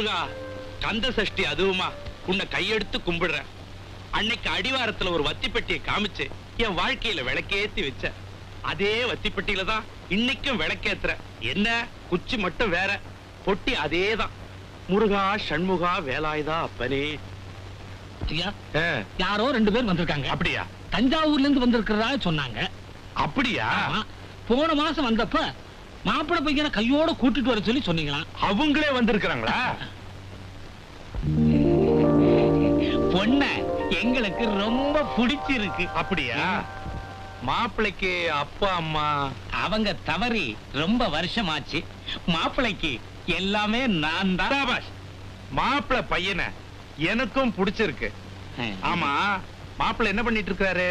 முருகா கந்த சஷ்டி அதுவுமா. உன்னை கையெடுத்து கும்பிடுறேன். அன்னைக்கு அடிவாரத்துல ஒரு வத்தி பெட்டியை காமிச்சு என் வாழ்க்கையில விளக்கேத்தி வச்ச. அதே வத்தி பெட்டியில தான் இன்னைக்கும் விளக்கேத்துற. என்ன? குச்சி மட்டும் வேற. பொட்டி அதேதான். முருகா சண்முகா வேலாயுதா அப்பனே. ஐயா யாரோ ரெண்டு பேர் வந்திருக்காங்க. அப்படியா? தஞ்சாவூர்ல இருந்து வந்திருக்கிறதா சொன்னாங்க. அப்படியா. போன மாசம் வந்தப்ப மாப்பிள்ளை பையனை கையோட கூட்டிட்டு வர சொல்லி சொன்னீங்களாம் அவங்களே வந்திருக்கிறாங்களா? பொண்ண எங்களுக்கு ரொம்ப பிடிச்சிருக்கு. அப்படியா? மாப்பிள்ளைக்கு அப்பா அம்மா? அவங்க தவறி ரொம்ப வருஷமாச்சு. மாப்பிள்ளைக்கு எல்லாமே நான் தான். மாப்பிள்ளை பையனை எனக்கும் பிடிச்சிருக்கு. ஆமா. மாப்பிள்ளை என்ன பண்ணிட்டு இருக்காரு?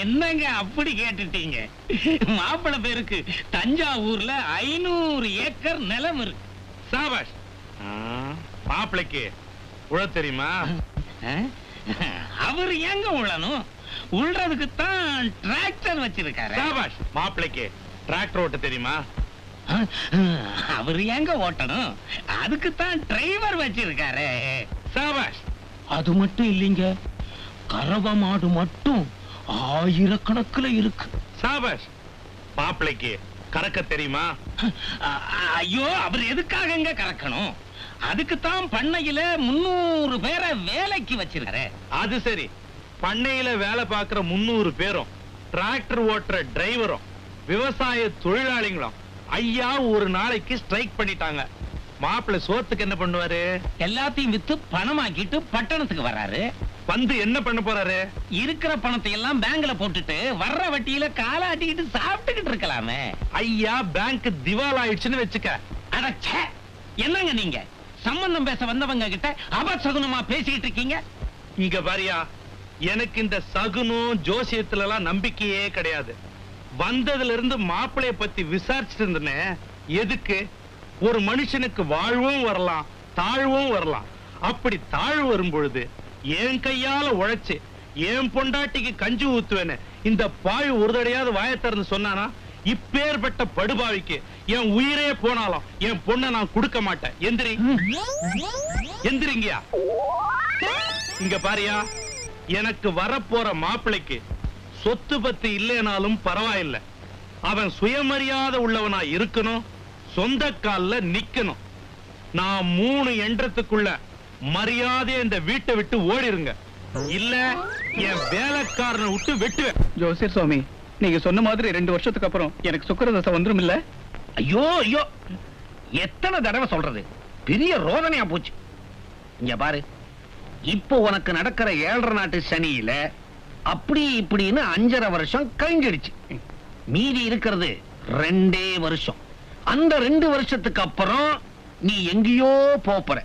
என்னங்க அப்படி கேட்டுட்டீங்க? மாப்பிள்ளை பேருக்கு தஞ்சாவூர்ல ஐநூறு ஏக்கர் நிலம் இருக்கு. சாபாஷ். ஆ, மாப்பிள்ளைக்கு உழ தெரியுமா? அவர் எங்க உழணும்? உள்றதுக்கு தான் டிராக்டர் வச்சிருக்காரு. சாபாஷ் மாப்பிள்ளைக்கு டிராக்டர் ஓட்ட தெரியுமா? அவர் எங்க ஓட்டணும்? அதுக்கு தான் டிரைவர் வச்சிருக்காரு. சாபாஷ். அது மட்டும் இல்லைங்க. கறவ மாடு மட்டும் ஆயிரக்கணக்குல இருக்கு. சாபாஷ் மாப்பிள்ளைக்கு கறக்க தெரியுமா? ஐயோ அவர் எதுக்காகங்க கறக்கணும்? அதுக்கு தான் பண்ணையில முன்னூறு பேரை வேலைக்கு வச்சிருக்காரு. அது சரி. பண்ணையில வேலை பார்க்கிற முன்னூறு பேரும் டிராக்டர் ஓட்டுற டிரைவரும் விவசாய தொழிலாளிகளும் ஐயா ஒரு நாளைக்கு ஸ்ட்ரைக் பண்ணிட்டாங்க. மாப்பிள்ளை சோத்துக்கு என்ன பண்ணுவாரு? எல்லாத்தையும் வித்து பணமாக்கிட்டு பட்டணத்துக்கு வர்றாரு வந்து என்ன பண்ண போறாரு? இருக்கிற பணத்தை எல்லாம் பேங்க்ல போட்டுட்டு வர்ற வட்டியில காலாட்டிக்கிட்டு சாப்பிட்டுக்கிட்டு இருக்கலாமே. ஐயா பேங்க் திவால் ஆயிடுச்சுன்னு வச்சுக்க அடச்சே என்னங்க நீங்க? சம்பந்தம் பேச வந்தவங்க கிட்ட அபசகுனமா பேசிக்கிட்டு இருக்கீங்க? இங்க பாரியா எனக்கு இந்த சகுனம் ஜோசியத்துல எல்லாம் நம்பிக்கையே கிடையாது. வந்ததுல இருந்து மாப்பிளைய பத்தி விசாரிச்சுட்டு இருந்தேன் எதுக்கு? ஒரு மனுஷனுக்கு வாழ்வும் வரலாம் தாழ்வும் வரலாம். அப்படி தாழ்வு வரும் பொழுது என் கையால உழைச்சு என் பொண்டாட்டிக்கு கஞ்சி ஊத்துவேன்னு இந்த பாய் ஒரு தடையாவது வாயை சொன்னானா? இப்பேற்பட்ட படுபாவிக்கு என் உயிரே போனாலும் என் பொண்ணை நான் கொடுக்க மாட்டேன். எந்திரி. எந்திரிங்கயா? இங்க பாரியா எனக்கு வரப்போற மாப்பிளைக்கு சொத்து பத்து இல்லைனாலும் பரவாயில்லை. அவன் சுயமரியாதை உள்ளவனா இருக்கணும் சொந்த கால்ல நிக்கணும். நான் மூணு எண்ணத்துக்குள்ள மரியாதை இந்த வீட்டை விட்டு ஓடிருங்க. இல்ல என் வேலைக்காரனை விட்டு வெட்டுவேன். ஜோசியர் சுவாமி நீங்க சொன்ன மாதிரி ரெண்டு வருஷத்துக்கு அப்புறம் எனக்கு சுக்கர தசை வந்துரும் இல்ல? ஐயோ ஐயோ. எத்தனை தடவை சொல்றது? பெரிய ரோதனையா போச்சு. இங்க பாரு. இப்போ உனக்கு நடக்கிற ஏழரை நாட்டு சனியில அப்படி இப்படின்னு அஞ்சரை வருஷம் கழிஞ்சிடுச்சு. மீதி இருக்கிறது ரெண்டே வருஷம். அந்த ரெண்டு வருஷத்துக்கு அப்புறம் நீ எங்கேயோ போப் போற.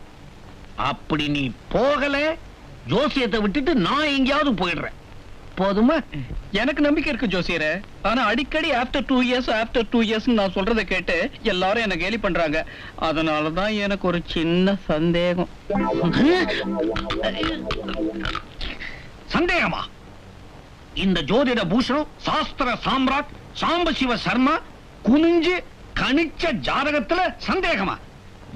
அப்படி நீ போகல ஜோசியத்தை விட்டுட்டு நான் எங்கேயாவது போயிடுறேன். போதுமா? எனக்கு நம்பிக்கை இருக்கு ஜோசியரே. ஆனா அடிக்கடி after two years after two years நான் சொல்றதை கேட்டு எல்லாரும் என்ன கேலி பண்றாங்க. அதனாலதான் எனக்கு ஒரு சின்ன சந்தேகம். சந்தேகமா? இந்த ஜோதிட பூஷணம் சாஸ்திர சாம்ராட் சாம்பசிவ சர்மா குனிஞ்சு கணிச்ச ஜாதகத்துல சந்தேகமா?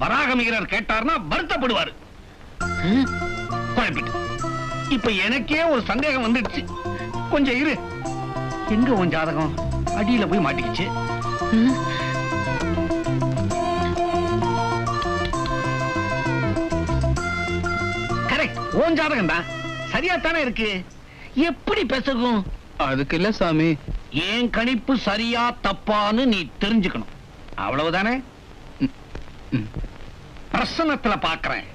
வராகமிகரர் கேட்டார்னா வருத்தப்படுவாரு? குழப்பிட்டு இப்ப எனக்கே ஒரு சந்தேகம் வந்துடுச்சு. கொஞ்சம் இரு. எங்க உன் ஜாதகம்? அடியில போய் மாட்டிக்கிச்சு? கரெக்ட் உன் ஜாதகம் தான். சரியா தானே இருக்கு? எப்படி பேசுகும் அதுக்கு இல்ல சாமி. ஏன் கணிப்பு சரியா தப்பான்னு நீ தெரிஞ்சுக்கணும். அவ்வளவுதானே. பிரசனத்துல பாக்குறேன்.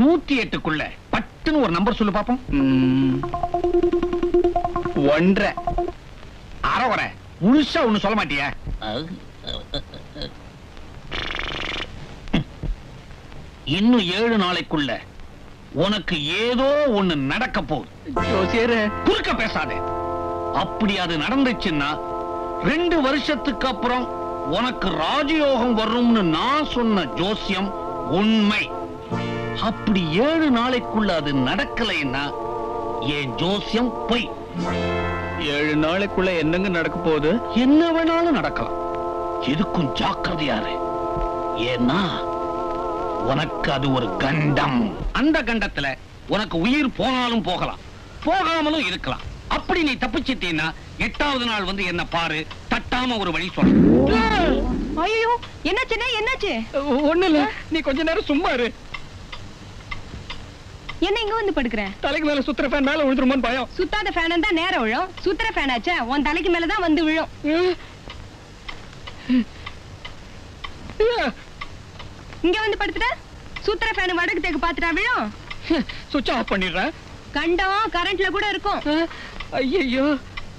நூத்தி எட்டுக்குள்ள பட்டுன்னு ஒரு நம்பர் சொல்லு பாப்போம். ஒன்றரை. அறவரை. முழுசா ஒண்ணு சொல்ல மாட்டியா? இன்னும் ஏழு நாளைக்குள்ள உனக்கு ஏதோ ஒண்ணு நடக்க போகுது. குறுக்க பேசாதே. அப்படி அது நடந்துச்சுன்னா ரெண்டு வருஷத்துக்கு அப்புறம் உனக்கு ராஜயோகம் வரும்னு நான் சொன்ன ஜோசியம் உண்மை. அப்படி ஏழு நாளைக்குள்ள அது நடக்கலைன்னா என் ஜோசியம் பொய்? ஏழு நாளைக்குள்ள என்னங்க நடக்க போகுது? என்ன வேணாலும் நடக்கலாம். எதுக்கும் ஜாக்கிரதையாரு ஏன்னா உனக்கு அது ஒரு கண்டம். அந்த கண்டத்துல உனக்கு உயிர் போனாலும் போகலாம். போகாமலும் இருக்கலாம். அப்படி நீ தப்பிச்சிட்டீன்னா எட்டாவது நாள் வந்து என்ன பாரு. தட்டாம ஒரு வழி சொல்ற ஐயோ என்னாச்சுண்ணே என்னாச்சு? ஒண்ணு இல்ல நீ கொஞ்ச நேரம் சும்மா இரு. என்ன இங்க வந்து படுக்கிற? தலைக்கு மேல சுத்துற ஃபேன் மேல விழுந்துருமோன்னு பயம். சுத்தாத ஃபேன் தான் நேரம் விழும். சுத்துற ஃபேன் ஆச்சே உன் தலைக்கு மேல தான் வந்து விழும். இங்க வந்து படுத்துட்ட? சுத்துற ஃபேன் வடக்கு தேக்கு பாத்துட்டா விழும். சுவிட்ச் ஆஃப் பண்ணிடுறேன். கண்டம் கரண்ட்ல கூட இருக்கும். ஐயோ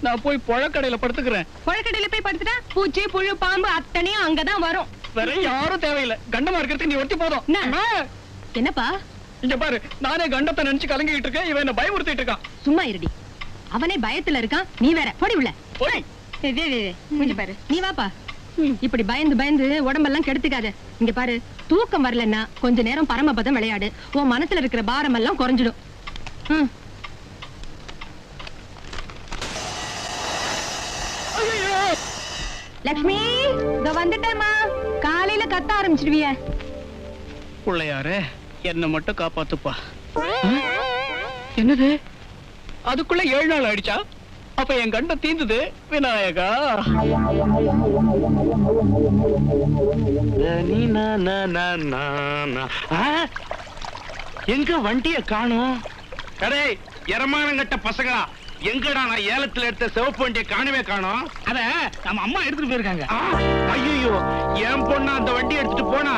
நான் போய் புழக்கடையில படுத்துக்கிறேன். புழக்கடையில போய் படுத்துட்டா? பூச்சி புழு பாம்பு அத்தனையும் அங்கதான் வரும். வேற யாரும் தேவையில்லை. கண்டமா இருக்கிறதுக்கு நீ ஒருத்தி போதும். என்னப்பா? இங்க பாரு நானே கண்டத்தை நினைச்சு கலங்கிட்டு இருக்கேன் இவன் என்ன பயமுறுத்திட்டு இருக்கான். சும்மா இருடி. அவனே பயத்துல இருக்கான் நீ வேற. போடி உள்ள. கொஞ்சம் பாரு. நீ வாப்பா. இப்படி பயந்து பயந்து உடம்பெல்லாம் கெடுத்துக்காத. இங்க பாரு தூக்கம் வரலன்னா கொஞ்ச நேரம் பரமபதம் விளையாடு. உன் மனசுல இருக்கிற பாரம் எல்லாம் குறைஞ்சிடும். ம். லக்ஷ்மி இதோ வந்துட்டேம்மா. காலையில கத்த ஆரம்பிச்சிடுவிய பிள்ளையாரே என்ன மட்டும் காப்பாத்துப்பா. என்னது? அதுக்குள்ள ஏழு நாள் ஆயிடுச்சா? அப்ப என் கண்டம் தீந்துது விநாயகா? எங்க வண்டிய காணோம்? அடே எரமானங்கட்ட பசங்களா? எங்கடா நான் ஏலத்துல எடுத்த சிவப்பு வண்டிய காணவே காணோம்? அத நம்ம அம்மா எடுத்துட்டு போயிருக்காங்க. ஐயோ என் பொண்ணு அந்த வண்டி எடுத்துட்டு போனா?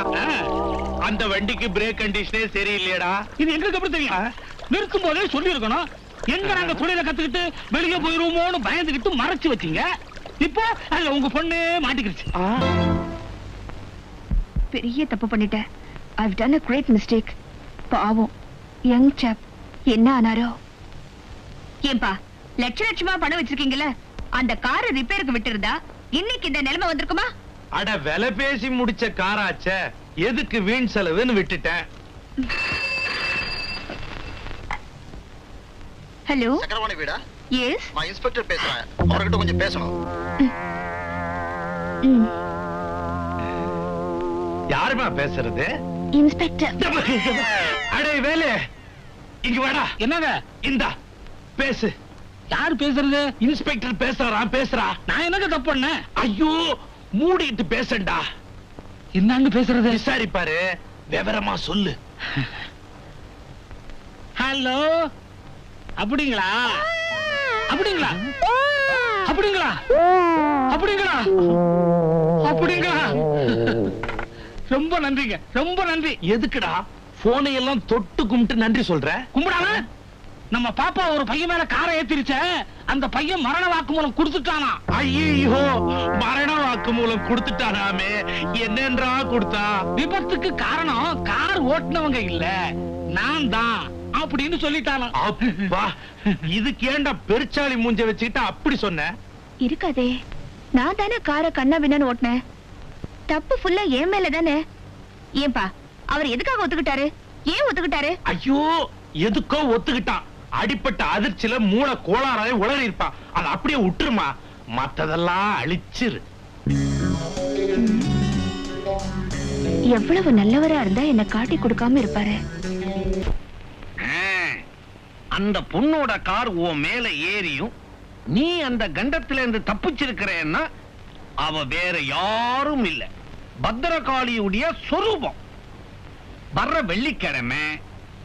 அந்த வண்டிக்கு பிரேக் கண்டிஷனே சரியில்லையடா. இது எங்களுக்கு எப்படி தெரியும்? நிறுத்தும் போதே சொல்லி இருக்கணும் எங்க நாங்க தொழில கத்துக்கிட்டு வெளியே போயிருவோமோன்னு பயந்துகிட்டு மறைச்சு வச்சீங்க. இப்போ அதுல உங்க பொண்ணு மாட்டிக்கிடுச்சு பெரிய தப்பு பண்ணிட்டேன் I've done a great mistake பாவம். யங் சாப் என்ன ஆனாரோ? ஏன்பா லட்ச லட்சமா பணம் வச்சிருக்கீங்கல்ல? அந்த காரை ரிப்பேருக்கு விட்டிருந்தா இன்னைக்கு இந்த நிலைமை வந்திருக்குமா? அட விலை பேசி முடிச்ச காராச்சே. எதுக்கு வீண் செலவுன்னு விட்டுட்டேன். ஹலோ சக்கரவாணி வீடா? எஸ் நான் இன்ஸ்பெக்டர் பேசுறேன். அவர்கிட்ட கொஞ்சம் பேசணும். யாருமா பேசுறது? இன்ஸ்பெக்டர். அடே வேலு. இங்க வாடா. என்னங்க? இந்தா. பேசு. யாரு பேசுறது? இன்ஸ்பெக்டர் பேசுறான் பேசுறா. நான் என்னங்க தப்பு பண்ணேன்? ஐயோ மூடிட்டு பேசண்டா. என்னங்க பேசுறது. விசாரிப்பாரு. விவரமா சொல்லு. ஹலோ? அப்படிங்களா? அப்படிங்களா? அப்படிங்களா? அப்படிங்களா? அப்படிங்களா? ரொம்ப நன்றிங்க. ரொம்ப நன்றி. எதுக்குடா? போனை எல்லாம் தொட்டு கும்பிட்டு நன்றி சொல்ற? கும்பிடாம? நம்ம பாப்பா ஒரு பையன் மேல காரை ஏத்திருச்ச அந்த பையன் மரண வாக்குமூலம் கொடுத்துட்டானா? ஐயோ மரண வாக்கு மூலம் கொடுத்துட்டானாமே என்னன்றா கொடுத்தா? விபத்துக்கு காரணம் கார் ஓட்டுனவங்க இல்ல. நான் தான் அப்படின்னு சொல்லிட்டானா. அப்பா இதுக்கு ஏன்டா பெருச்சாளி மூஞ்ச வச்சுக்கிட்டு அப்படி சொன்ன? இருக்காதே. நான் தானே காரை கண்ணா பின்னான்னு ஓட்டினேன். தப்பு ஃபுல்லா என் மேல தானே. ஏன்பா அவர் எதுக்காக ஒத்துக்கிட்டாரு? ஏன் ஒத்துக்கிட்டாரு? ஐயோ எதுக்கோ ஒத்துக்கிட்டான். அடிப்பட்ட அதிர்ச்சியில மூளை கோளாறாவே உளறி இருப்பான் அதை அப்படியே விட்டுருமா? மத்ததெல்லாம் அழிச்சிரு. எவ்வளவு நல்லவரா இருந்தா என்ன காட்டி கொடுக்காம இருப்பாரு? அந்த பொண்ணோட கார் உன் மேல ஏறியும் நீ அந்த கண்டத்துல இருந்து தப்பிச்சிருக்கிறேன்னா அவ வேற யாரும் இல்ல. பத்திரகாளியுடைய சொரூபம். வர்ற வெள்ளிக்கிழமை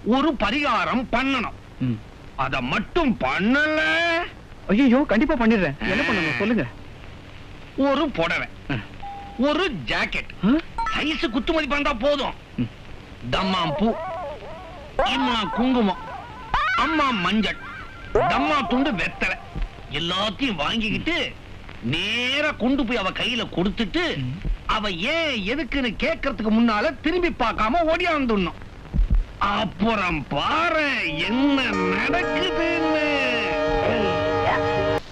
ஒரு பரிகாரம் பண்ணணும். அத மட்டும் பண்ணல. ஐயோ கண்டிப்பா பண்ணிடுறேன். என்ன பண்ணணும்? சொல்லுங்க. ஒரு புடவை ஒரு ஜாக்கெட் சைஸ் குத்து மதிப்பா இருந்தா போதும். தம்மாம் பூ இம்மா குங்குமம் அம்மா மஞ்சள் தம்மா துண்டு வெத்தலை. எல்லாத்தையும் வாங்கிக்கிட்டு நேரா கொண்டு போய் அவ கையில கொடுத்துட்டு அவ ஏன் எதுக்குன்னு கேட்கறதுக்கு முன்னால திரும்பி பார்க்காம ஓடியாந்துடணும். அப்புறம் பாரு என்ன நடக்குதுன்னு.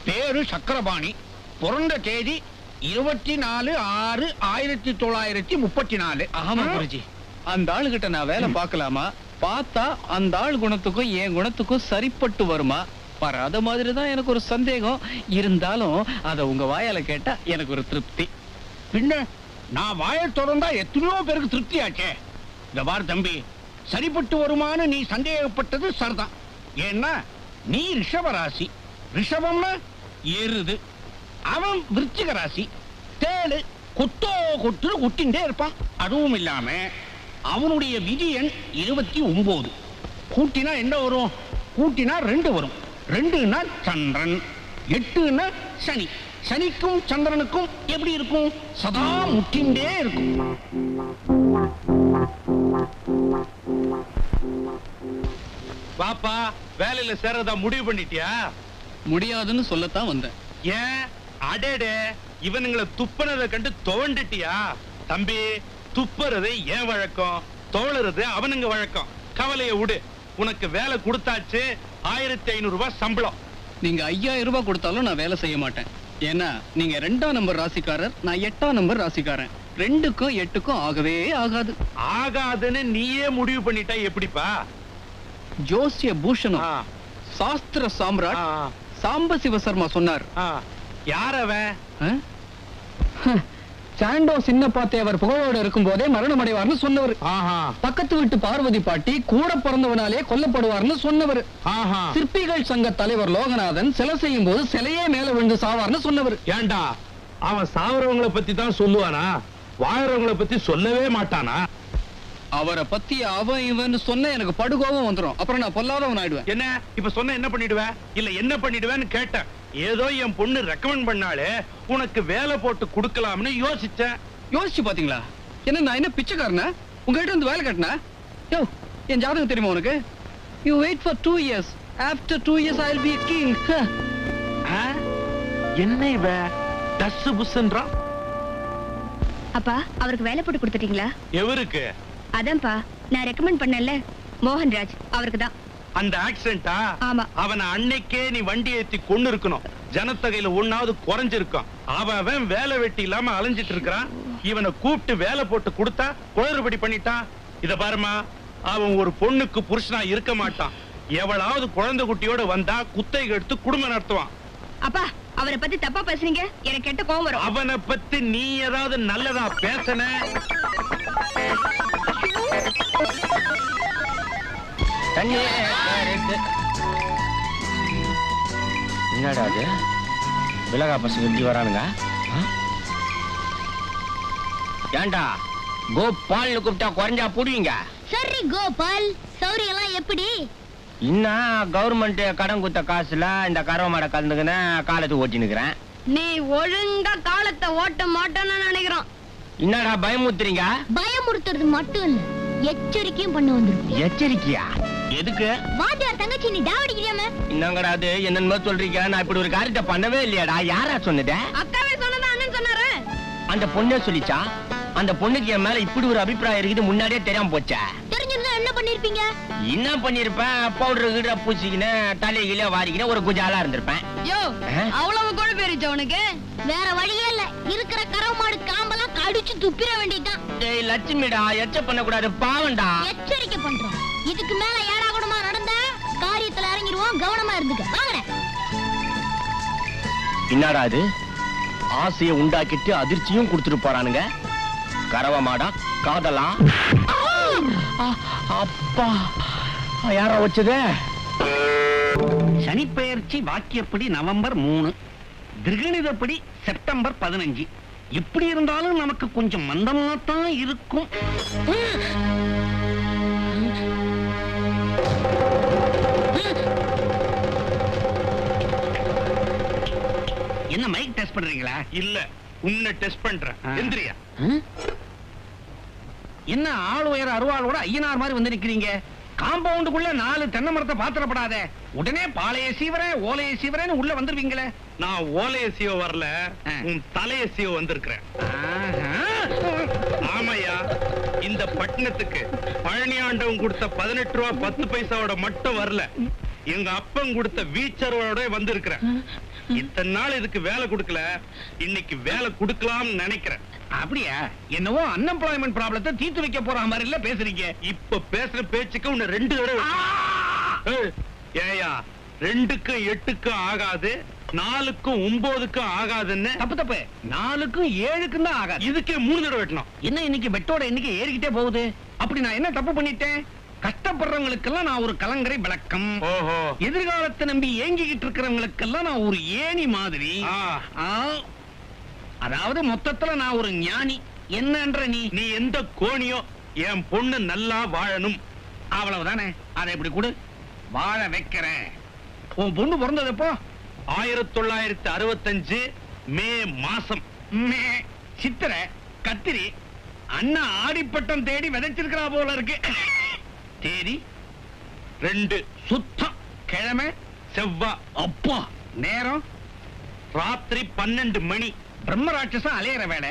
பேரு சக்கரபாணி. பிறந்த தேதி இருபத்தி நாலு ஆறு ஆயிரத்தி தொள்ளாயிரத்தி முப்பத்தி நாலு ஆமா குருஜி. அந்த ஆளுகிட்ட நான் வேலை பார்க்கலாமா? பார்த்தா அந்த ஆள் குணத்துக்கும் என் குணத்துக்கும் சரிப்பட்டு வருமா? வராத மாதிரி தான் எனக்கு ஒரு சந்தேகம். இருந்தாலும் அத உங்க வாயால கேட்டா எனக்கு ஒரு திருப்தி. பின்ன நான் வாயை திறந்தா எத்தனையோ பேருக்கு திருப்தி ஆச்சே. இந்த பார் தம்பி சரிப்பட்டு வருமான்னு நீ சந்தேகப்பட்டது சரிதான் ஏன்னா நீ ரிஷப ராசி ரிஷபம்னா எருது அவன் விருச்சிக ராசி. தேடு கொத்தோ கொத்துன்னு கொட்டிண்டே இருப்பான். அதுவும் இல்லாம அவனுடைய விதி எண் இருபத்தி ஒன்பது கூட்டினா என்ன வரும்? கூட்டினா ரெண்டு வரும். ரெண்டுன்னா சந்திரன் எட்டுன்னா சனி. சனிக்கும் சந்திரனுக்கும் எப்படி இருக்கும்? சதா முட்டிண்டே இருக்கும். வாப்பா வேலையில சேர்றதா முடிவு பண்ணிட்டியா? முடியாதுன்னு சொல்லத்தான் வந்தேன். ஏன்? அடேடே இவனுங்களை துப்புனதை கண்டு துவண்டுட்டியா? தம்பி துப்புறது ஏன் வழக்கம்? தோளுறது அவனுங்க வழக்கம். கவலைய விடு. உனக்கு வேலை கொடுத்தாச்சு ஆயிரத்தி ஐநூறு ரூபாய் சம்பளம். நீங்க ஐயாயிரம் ரூபாய் கொடுத்தாலும் நான் வேலை செய்ய மாட்டேன். ஏன்னா நீங்க ரெண்டாம் நம்பர் ராசிக்காரர் நான் எட்டாம் நம்பர் ராசிக்காரன். ரெண்டுக்கும் எட்டுக்கும் ஆகவே ஆகாது. ஆகாதுன்னு நீயே முடிவு பண்ணிட்டா எப்படிப்பா? ஜோசிய பூஷணம் சாஸ்திர சாம்ராட் சாம்ப சிவசர்மா சொன்னார். யார் அவன்? சாண்டோ சின்னப்பா தேவர் புகழோட இருக்கும் போதே மரணம் அடைவார்னு சொன்னவர். ஆஹா. பக்கத்து வீட்டு பார்வதி பாட்டி கூட பிறந்தவனாலே கொல்லப்படுவார்னு சொன்னவர். ஆஹா. சிற்பிகள் சங்க தலைவர் லோகநாதன் சிலை செய்யும் போது சிலையே மேல விழுந்து சாவார்னு சொன்னவர். ஏன்டா அவன் சாவறவங்கள பத்தி தான் சொல்லுவானா? வாழறவங்கள பத்தி சொல்லவே மாட்டானா? அவரை பத்தி அவன் இவன் சொன்ன எனக்கு படுகோபம் வந்துரும். அப்புறம் நான் பொல்லாதவன் ஆயிடுவேன். என்ன? இப்ப சொன்ன என்ன பண்ணிடுவ? இல்ல என்ன பண்ணிடுவேன்னு கேட்டேன். ஏதோ என் பொண்ணு ரெக்கமெண்ட் பண்ணாலே உனக்கு வேலை போட்டு கொடுக்கலாம்னு யோசிச்சேன். யோசிச்சு பாத்தீங்களா? என்ன நான் என்ன பிச்சைக்காரனா? உங்ககிட்ட வந்து வேலை கட்டினா? யோ என் ஜாதகம் தெரியுமா உனக்கு? You wait for two years after two years I be king ஆ? என்ன இவ? டஸ் புஸ்ன்றான் அப்பா அவருக்கு வேலை போட்டு கொடுத்துட்டீங்களா? எவருக்கு? அதான்ப்பா நான் ரெக்கமெண்ட் பண்ணல மோகன்ராஜ் அவருக்கு தான் அந்த ஆக்சிடென்டா ஆமா. அவனை அன்னைக்கே நீ வண்டி ஏத்தி கொண்டு இருக்கணும் ஜனத்தொகையில ஒண்ணாவது குறைஞ்சிருக்கும் அவன் அவன் வேலை வெட்டி இல்லாம அலைஞ்சிட்டு இருக்கிறான். இவனை கூப்பிட்டு வேலை போட்டு கொடுத்தா குளறுபடி பண்ணிட்டான் இத பாருமா அவன் ஒரு பொண்ணுக்கு புருஷனா இருக்க மாட்டான். எவளாவது குழந்தை குட்டியோட வந்தா குத்தகை எடுத்து குடும்பம் நடத்துவான். அப்பா அவரை பத்தி தப்பா பேசுறீங்க எனக்கு கெட்ட கோவம் வரும். அவனை பத்தி நீ ஏதாவது நல்லதா பேசன? என்னடா அது விலகா பசங்க இப்படி வரானுங்க? ஆ? ஏன்டா? கோபால்னு கூப்பிட்டா குறைஞ்சா புடிங்க. சரி கோபால். சௌரியெல்லாம் எப்படி? இன்னும் கவர்மெண்ட் கடன் கொடுத்த காசுல இந்த கறவை மாடை கலந்துக்கின காலத்துக்கு ஓட்டினுக்கிறேன் நீ ஒழுங்கா காலத்தை ஓட்ட மாட்டோம்னு நினைக்கிறோம். என்னடா பயமுத்துறீங்க பயமுறுத்துறது மட்டும் இல்ல. எச்சரிக்கையும் பண்ண வந்திருக்கும். எச்சரிக்கையா? எதுக்கு? வாத்தியார் தங்கச்சி நீ டாவடிக்கிறியாம என்னங்கடா அது? என்னென்னமோ சொல்றீங்க. நான் இப்படி ஒரு காரியத்தை பண்ணவே இல்லையாடா. யாரா சொன்னது? அக்காவே சொன்னதா அண்ணன் சொன்னாரு? அந்த பொண்ணே சொல்லிச்சா? அந்த பொண்ணுக்கு என் மேல இப்படி ஒரு அபிப்பிராயம் இருக்குது முன்னாடியே தெரியாம போச்சே? தெரிஞ்சிருந்தா என்ன பண்ணிருப்பீங்க? என்ன பண்ணிருப்பேன் பவுடர் கீட பூசிக்கின்னு தலையில வாரிக்கின்னு ஒரு குஜாலா இருந்திருப்பேன். யோ? அவ்வளவு கொழு பேருச்சு உனக்கு? வேற வழியே இல்ல. இருக்கிற கறவு மாடு காம்பெல்லாம் கடிச்சு துப்பிட வேண்டியதுதான். டேய் லட்சுமிடா எச்ச பண்ணக்கூடாது பாவம்டா. எச்சரிக்கை பண்றோம். இதுக்கு மேல ஏடா கூடமா நடந்தா காரியத்துல இறங்கிடுவோம் கவனமா இருந்துக்க. வாங்கடா. என்னடா அது ஆசையை உண்டாக்கிட்டு அதிர்ச்சியும் கொடுத்துட்டு போறானுங்க. கரவ மாடா காதலா? அப்பா. யாரா வச்சது? சனிப்பெயர்ச்சி வாக்கியப்படி நவம்பர் மூணு. திருகணிதப்படி செப்டம்பர் பதினஞ்சு. எப்படி இருந்தாலும் நமக்கு கொஞ்சம் மந்தமா தான் இருக்கும். என்ன மைக் டெஸ்ட் பண்றீங்களா? இல்ல உன்னை டெஸ்ட் பண்றேன். எந்திரியா. என்ன ஆள் உயர அருவாளோட ஐயனார் மாதிரி வந்து நிக்கிறீங்க? காம்பவுண்டுக்குள்ள நாலு தென்னை மரத்தை பாத்திரப்படாத. உடனே பாளைய சீவரன் ஓலைய சீவரன் உள்ள வந்துருவீங்களே. நான் ஓலைய சீவ வரல. உன் தலைய சீவ வந்திருக்கிறேன். ஆமையா இந்த பட்டணத்துக்கு பழனி ஆண்டவன் கொடுத்த பதினெட்டு ரூபா பத்து பைசாவோட மட்டும் வரல. எங்க அப்பன் கொடுத்த வீச்சரோட வந்திருக்கிறேன். இத்தனை நாள் இதுக்கு வேலை கொடுக்கல இன்னைக்கு வேலை கொடுக்கலாம்னு நினைக்கிறேன். அப்படியா? என்னவோ அன்எம்ப்ளாய்மெண்ட் ப்ராப்ளத்தை தீர்த்து வைக்க போற மாதிரி இல்ல பேசுறீங்க. இப்ப பேசுற பேச்சுக்கு உன்னை ரெண்டு தடவை ஏய், ரெண்டுக்கும் எட்டுக்கும் ஆகாது நாலுக்கும் ஒன்பதுக்கும் ஆகாதுன்னு. தப்பு தப்பு. நாலுக்கும் ஏழுக்கும் தான் ஆகாது. இதுக்கே மூணு தடவை வெட்டணும். என்ன இன்னைக்கு பெட்டோட எண்ணிக்கை ஏறிக்கிட்டே போகுது? அப்படி நான் என்ன தப்பு பண்ணிட்டேன்? கஷ்டப்படுறவங்களுக்கெல்லாம் நான் ஒரு கலங்கரை விளக்கம். ஓஹோ. எதிர்காலத்தை நம்பி ஏங்கிக்கிட்டு இருக்கிறவங்களுக்கெல்லாம் நான் ஒரு ஏணி மாதிரி. அதாவது மொத்தத்துல நான் ஒரு ஞானி. என்னன்ற நீ நீ எந்த கோணியோ என் பொண்ணு நல்லா வாழணும். அவ்வளவுதானே. அதை இப்படி கொடு. வாழ வைக்கிறேன். உன் பொண்ணு பிறந்தது எப்போ? ஆயிரத்தி தொள்ளாயிரத்தி அறுபத்தஞ்சு மே மாசம். மே, சித்திரை கத்திரி அண்ணா ஆடிப்பட்டம் தேடி விதைச்சிருக்கிறா போல இருக்கு. தேதி ரெண்டு சுத்தம். கிழமை செவ்வா அப்பா. நேரம் ராத்திரி பன்னெண்டு மணி. பிரம்ம ராட்சசம் அலையிற வேலை.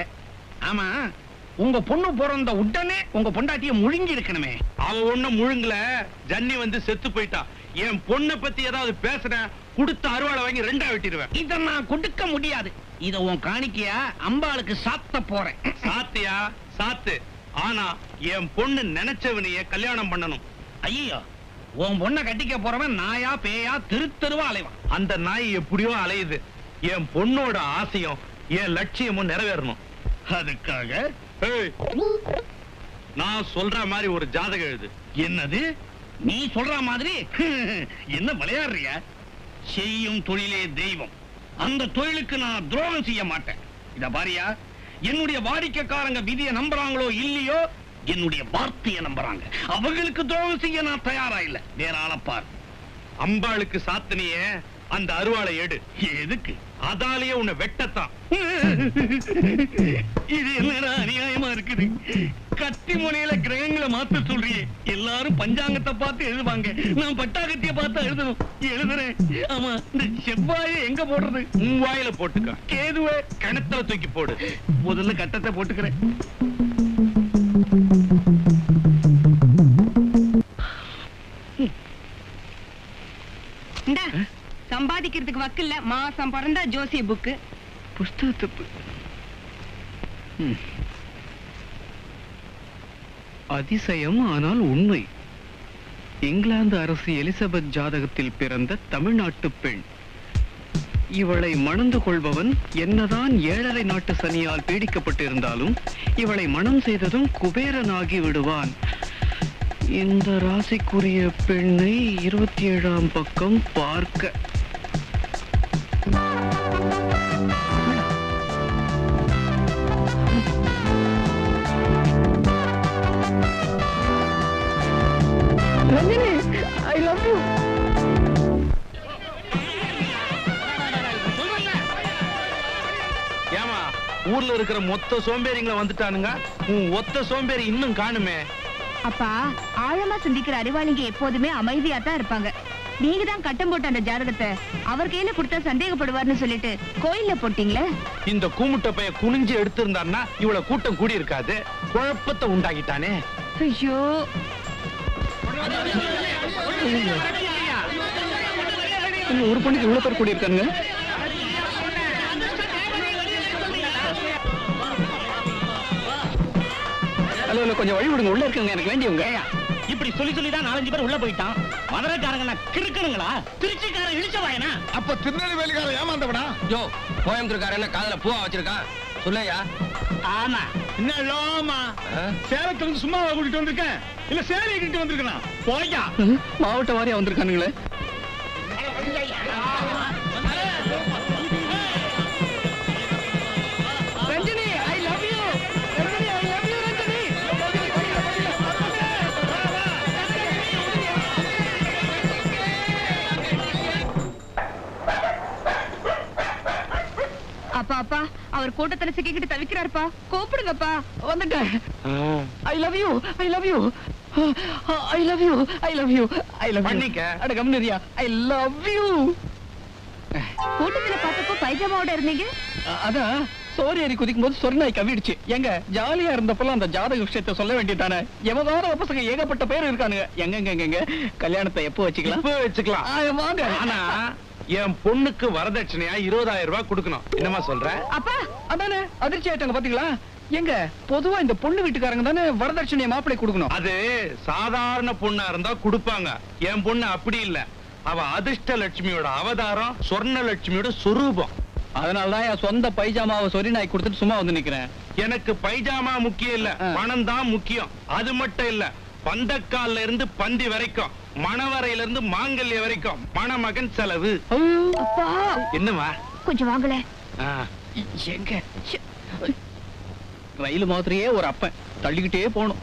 ஆமா உங்க பொண்ணு பிறந்த உடனே உங்க பொண்டாட்டிய முழுங்கி இருக்கணுமே. அவ ஒண்ணு முழுங்கல. ஜன்னி வந்து செத்து போயிட்டா. என் பொண்ணை பத்தி ஏதாவது பேசுறேன் கொடுத்த அருவாளை வாங்கி ரெண்டா வெட்டிடுவேன். இத நான் கொடுக்க முடியாது. இத உன் காணிக்கையா? அம்பாளுக்கு சாத்த போறேன். சாத்தியா? சாத்து. ஆனா என் பொண்ணு நினைச்சவனைய கல்யாணம் பண்ணணும். ஐயோ உன் பொண்ணை கட்டிக்க போறவன் நாயா பேயா தெரு தெருவா அலைவான். அந்த நாய் எப்படியோ அலையுது. என் பொண்ணோட ஆசையும் என் லட்சியமும் நிறைவேறணும். அதுக்காக நான் சொல்ற மாதிரி ஒரு ஜாதகம் எழுது. என்னது? நீ சொல்ற மாதிரி? என்ன விளையாடுறிய? செய்யும் தொழிலே தெய்வம். அந்த தொழிலுக்கு நான் துரோகம் செய்ய மாட்டேன். இத பாரியா என்னுடைய வாடிக்கைக்காரங்க விதியை நம்புறாங்களோ இல்லையோ என்னுடைய வார்த்தையை நம்புறாங்க. அவங்களுக்கு துரோகம் செய்ய நான் தயாரா இல்ல. வேற ஆளப்பார் அம்பாளுக்கு சாத்தனியே அந்த அருவாளை எடு. எதுக்கு? அதாலேயே உன்னை வெட்டத்தான். இது என்னடா அநியாயமா இருக்குது? கத்தி முனையில கிரகங்களை மாத்த சொல்றியே. எல்லாரும் பஞ்சாங்கத்தை பார்த்து எழுதுவாங்க. நான் பட்டாகத்திய பார்த்து எழுதணும். எழுதுறேன். ஆமா இந்த செவ்வாயை எங்க போடுறது? உன் வாயில போட்டுக்க. கேதுவை கிணத்துல தூக்கி போடு. முதல்ல கட்டத்தை போட்டுக்கிறேன். இந்தா. சம்பாதிக்கிறதுக்கு வக்கில்ல மாசம் பிறந்தா ஜோசிய புக்கு புஸ்தகத்தை அதிசயம் ஆனால் உண்மை. இங்கிலாந்து அரசு எலிசபெத் ஜாதகத்தில் பிறந்த தமிழ்நாட்டு பெண். இவளை மணந்து கொள்பவன் என்னதான் ஏழரை நாட்டு சனியால் பீடிக்கப்பட்டிருந்தாலும் இவளை மணம் செய்ததும் குபேரனாகி விடுவான். இந்த ராசிக்குரிய பெண்ணை இருபத்தி ஏழாம் பக்கம் பார்க்க. ஊர்ல இருக்கிற மொத்த சோம்பேறிங்களை வந்துட்டானுங்க. உன் ஒத்த சோம்பேறி இன்னும் காணுமே. அப்பா ஆழமா சிந்திக்கிற அறிவாளிங்க எப்போதுமே அமைதியா தான் இருப்பாங்க. நீங்க தான் கட்டம் போட்ட அந்த ஜாதகத்தை அவர் கையில கொடுத்தா சந்தேகப்படுவார்னு சொல்லிட்டு கோயில்ல போட்டீங்களே? இந்த கூமுட்ட பைய குனிஞ்சு எடுத்திருந்தான்னா இவ்வளவு கூட்டம் கூடி இருக்காது குழப்பத்தை உண்டாக்கிட்டானே. ஐயோ. ஒரு பொண்ணுக்கு இவ்வளவு பேர் கூடியிருக்காங்க ஹலோ கொஞ்சம் வழி விடுங்க. உள்ள இருக்கவங்க எனக்கு வேண்டியவங்க இப்படி சொல்லி சொல்லி தான் நாலஞ்சு பேர் உள்ள போயிட்டான். மதுரைக்காரங்க கிறுக்கணுங்களா திருச்சிக்காரன் இழிச்ச வாயனா? அப்ப திருநெல்வேலிக்கார ஏமாந்தவனா? யோ கோயம்புத்தூர்காரன் என்ன காதுல பூவா வச்சிருக்கான் சொல்லையா? ஆமா. என்ன லோமா சேலத்துல இருந்து சும்மா கூட்டிட்டு வந்திருக்கேன் இல்ல சேலையை கிட்ட வந்திருக்கேன் போயா மாவட்ட வாரியா வந்திருக்கானுங்களே. கூட்டத்துல சிக்கிக்கிட்டு தவிக்கிறாருப்பா. கூப்பிடுங்கப்பா. வந்துட்டேன். I love you I love you I love you I love you I love பண்ணிக்க. அட கம்னரியா ஐ லவ் யூ கூட்டத்துல பார்த்தப்போ பைஜாமாவோட இருந்தீங்க? அதான் சோறு ஏறி குதிக்கும் போது சொர்ணாய் கவிடுச்சு எங்க? ஜாலியா இருந்தப்பெல்லாம் அந்த ஜாதக விஷயத்தை சொல்ல வேண்டியதானே? எவதான பசங்க ஏகப்பட்ட பேர் இருக்கானுங்க. எங்க எங்க எங்க, எங்க கல்யாணத்தை எப்போ வச்சுக்கலாம்? இப்ப வச்சுக்கலாம்? வாங்க. ஆனா என் பொண்ணுக்கு வரதட்சணையா இருபதாயிரம் ரூபாய் கொடுக்கணும். என்னமா சொல்ற? அப்பா அதானே? அதிர்ச்சி ஆயிட்டாங்க பாத்தீங்களா? எங்க பொதுவா இந்த பொண்ணு வீட்டுக்காரங்க தானே வரதட்சணையை மாப்பிளை கொடுக்கணும். அது சாதாரண பொண்ணா இருந்தா கொடுப்பாங்க. என் பொண்ணு அப்படி இல்ல. அவ அதிர்ஷ்ட லட்சுமியோட அவதாரம் சொர்ண லட்சுமியோட சொரூபம். அதனாலதான் என் சொந்த பைஜாமாவை சொரி நாய் கொடுத்துட்டு சும்மா வந்து நிக்கிறேன். எனக்கு பைஜாமா முக்கியம் இல்ல. பணம் தான் முக்கியம். அது மட்டும் இல்ல பந்தக்கால்ல இருந்து பந்தி வரைக்கும் மணவரையில இருந்து மாங்கல்ய வரைக்கும் மணமகன் செலவு. அப்பா. என்னவா கொஞ்சம் வாங்கல எங்க? ரயில் மாதிரியே ஒரு அப்பன். தள்ளிக்கிட்டே போகணும்.